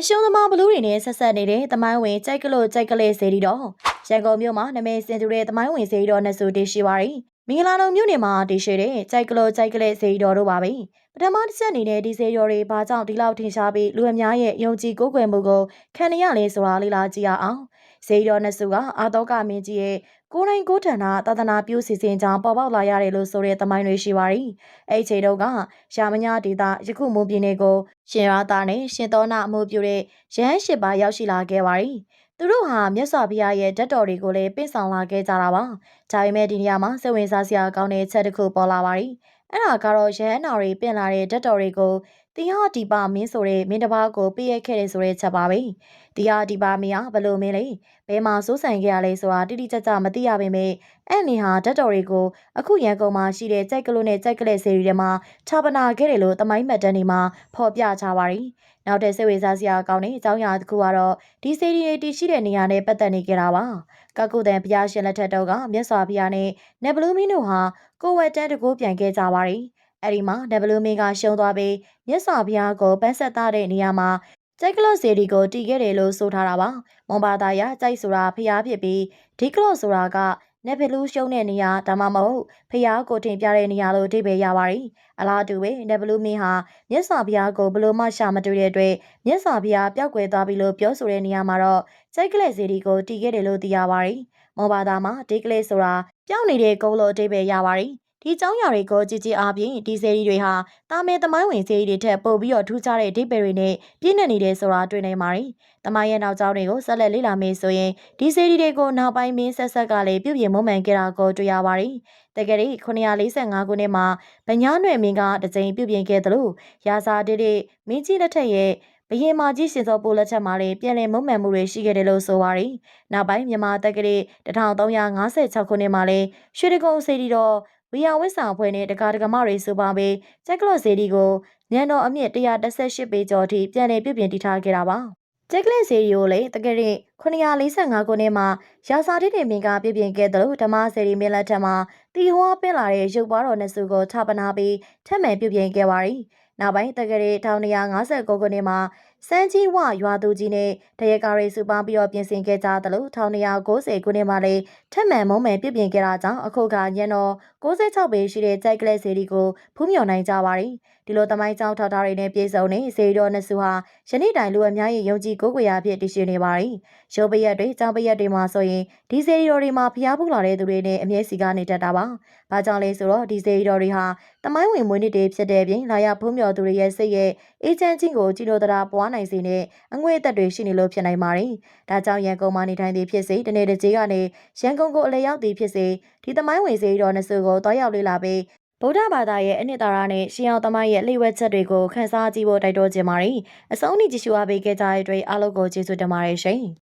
အရှုံးသမားဘလူးတွေနဲ့ဆက်ဆက်နေတဲ့သမိုင်းဝင်ကြိုက်ကလို့ကြိုက်ကလေးစေတီတော်ရန်ကုန်မြို့မှာနာမည်စင်တူတဲ့သမိုင်းဝင်စေတီတော်နှစ်စုတည်ရှိပါရီမင်္ဂလာတော်မြို့နယ်မှာတည်ရှိတဲ့ကြိုက်ကလို့ကြိုက်ကလေးစေတီတော်တို့ပါပဲ ပထမတစ်ချက်အနေနဲ့ဒီစေတီတော်တွေဘာကြောင့်ဒီလောက်ထင်ရှားပြီးလူအများရဲ့ယုံကြည်ကိုးကွယ်မှုကိုခံရရလဲဆိုတာလေ့လာကြည့်ရအောင်စေတီတော်နှစ်စုကအာတောကမင်းကြီးရဲ့ကိုယ်တိုင်ကိုယ်ထန်တာသာသနာပြုစီစဉ်ကြောင်းပေါ်ပေါက်လာရတယ်လို့ဆိုတဲ့သမိုင်းတွေရှိပါရီအဲ့ဒီချိန်တုန်းကရာမညာဒေတာယခုမွန်ပြည်နယ်ကိုရှင်ရသားနဲ့ရှင်သောနာအမှုပြုတဲ့ရဟန်းရှိပါရောက်ရှိလာခဲ့ပါရီသူတို့ဟာမြတ်စွာဘုရားရဲ့ဓာတ်တော်တွေကိုလည်းပင့်ဆောင်လာခဲ့ကြတာပါ။ဒါပေမဲ့ဒီနေရာမှာစိတ်ဝင်စားစရာကောင်းတဲ့ချက်တစ်ခုပေါ်လာပါရီ အဲ့ဒါကတော့ရဟန်းတော်တွေပင့်လာတဲ့ဓာတ်တော်တွေကို တီဟာဒီပါမင်းဆိုတဲ့မင်းတစ်ပါးကိုပြည့်ရခဲ့တယ်ဆိုတဲ့ချက်ပါပဲ။တီဟာဒီပါမင်းကဘလို့မင်းလဲဘယ်မှာစိုးဆိုင်ခဲ့ရလဲဆိုတာတိတိကျကျမသိရပေမဲ့အဲ့မင်းဟာဓာတ်တော်တွေကိုအခုရန်ကုန်မှာရှိတဲ့ကြိုက်ကလို့နဲ့ကြိုက်ကလေးစေရီတွေမှာခြာပနာခဲ့တယ်လို့တမိုင်းမှတ်တမ်းတွေမှာဖော်ပြကြပါရီ။နောက်တဲ့စိတ်ဝင်စားစရာကောင်းတဲ့အကြောင်းအရာတစ်ခုကတော့ဒီစေရီတွေတည်ရှိတဲ့နေရာနဲ့ပတ်သက်နေကြတာပါ။ကကုတန်ဘုရားရှင်လက်ထက်တော့ကမြတ်စွာဘုရားနဲ့နေဘလူးမင်းတို့ဟာကိုဝက်တန်းတကိုးပြန်ခဲ့ကြပါရီ။ အဲ့ဒီမှာနေဘလူးမင်းကရှုံးသွားပြီးမြတ်စွာဘုရားကိုပန်းဆက်သားတဲ့နေရာမှာကျိုက်ကလော့စီဒီကိုတည်ခဲ့တယ်လို့ဆိုထားတာပါ။မွန်ဘာသာရကျိုက်ဆိုတာဖျားဖြစ်ပြီးဒီကလော့ဆိုတာကနေဘလူးရှုံးတဲ့နေရာဒါမှမဟုတ်ဖျားကိုတင်ပြတဲ့နေရာလို့အဓိပ္ပာယ်ရပါရီ။အလားတူပဲနေဘလူးမင်းဟာမြတ်စွာဘုရားကိုဘလို့မှရှာမတွေ့တဲ့အတွက်မြတ်စွာဘုရားပျောက်ကွယ်သွားပြီလို့ပြောဆိုတဲ့နေရာမှာတော့ကျိုက်ကလက်စီဒီကိုတည်ခဲ့တယ်လို့သိရပါရီ။မောဘာသာမှာဒီကလေးဆိုတာပျောက်နေတဲ့ကုန်းလို့အဓိပ္ပာယ်ရပါရီ။ ဒီကျောင်းရာတွေကိုကြည်ကြည်အားဖြင့်ဒီစေရီတွေဟာတာမဲသမိုင်းဝင်စေရီတွေထက်ပိုပြီးတော့ထူးခြားတဲ့အဓိပ္ပာယ်တွေနဲ့ပြည့်နေနေတယ်ဆိုတာတွေ့နိုင်ပါတယ်။တမိုင်းရဲ့နောက်ကျောင်းတွေကိုဆက်လက်လေ့လာမယ်ဆိုရင်ဒီစေရီတွေကိုနောက်ပိုင်းမင်းဆက်ဆက်ကလည်းပြုပြင်မွမ်းမံခဲ့တာကိုတွေ့ရပါတယ်။တကယ်လို့945ခုနှစ်မှာဗညားနွယ်မင်းကတကြိမ်ပြုပြင်ခဲ့တယ်လို့ရာဇာတိတဲ့မင်းကြီးလက်ထက်ရဲ့ဘရင်မာကြီးရှင်စောပိုးလက်ချက်မှာလည်းပြည်လည်မုံမှန်မှုတွေရှိခဲ့တယ်လို့ဆိုပါရီ။နောက်ပိုင်းမြန်မာတက္ကရာ1356ခုနှစ်မှာလည်းရွှေတကုံစေတီတော် ဝီယာဝစ်ဆောင်ဖွဲ့နဲ့တကာတကမတွေဆိုပါပြီးကျက်ကလော့စေတီကိုညံတော်အမြင့်118ပေကျော်ထိပြန်လည်ပြုပြင်တည်ထားခဲ့တာပါ။ကျက်ကလက်စေရီကိုလည်းတကယ်ရင်945ခုနှစ်မှာရာဇာတိတွေမင်းကပြပြင်ခဲ့တယ်လို့ဓမ္မစေရီမင်းလက်ထက်မှာတီဟောပင်လာတဲ့ရုပ်ပွားတော်နှစ်စုကိုထပ်ပနာပြီးထက်မှန်ပြုပြင်ခဲ့ပါရီ။နောက်ပိုင်းတကယ်ရင်1959ခုနှစ်မှာစန်းကြီးဝရွာသူကြီးနဲ့တရကာရီစုပေါင်းပြီးတော့ပြင်ဆင်ခဲ့ကြတယ်လို့1990ခုနှစ်မှာလည်းထက်မှန်မုံမှန်ပြပြင်ခဲ့တာကြောင့်အခုကညံတော်66ပေရှိတဲ့ကြိုက်ကလက်စေရီကိုဖူးမြော်နိုင်ကြပါရီဒီလိုတမိုင်းကြောင်းထောက်ထားတွေနဲ့ပြည်စုံနေစေရီတော်နှစ်စုဟာယနေ့တိုင်လူအများရဲ့ယုံကြည်ကိုးကွယ်ရာဖြစ်တည်ရှိနေပါရီရုပ်ပရက်တွေကြောင်းပရက်တွေမှာဆိုရင်ဒီစေရီတော်တွေမှာဖျားဖူးလာတဲ့သူတွေနဲ့အမြဲစီကနေတတ်တာပါ။ဘာကြောင့်လဲဆိုတော့ဒီစေရီတော်တွေဟာတမိုင်းဝင်မွေးနေ့တွေဖြစ်တဲ့ပြင်လာရဖုံးမြော်သူတွေရဲ့စိတ်ရဲ့အေးချမ်းခြင်းကိုကြည်လိုတရားပွားနိုင်စေတဲ့အငွေအသက်တွေရှိနေလို့ဖြစ်နိုင်ပါတယ်။ဒါကြောင့်ရန်ကုန်မှာနေထိုင်သည်ဖြစ်စေတနေ့တစ်ကြေးကနေရန်ကုန်ကိုအလဲရောက်သည်ဖြစ်စေဒီသမိုင်းဝင်စေတော်နှစုကိုတွားရောက်လေ့လာပြီးဗုဒ္ဓဘာသာရဲ့အနှစ်သာရနဲ့ရှင်အောင်သမိုင်းရဲ့လှည့်ဝက်ချက်တွေကိုခန်းစားကြည့်ဖို့တိုက်တွန်းခြင်းပါတယ်။အဆုံးအထိကြည့်ရှုအားပေးခဲ့ကြတဲ့အတွက်အားလုံးကိုကျေးဇူးတင်ပါတယ်ရှင်။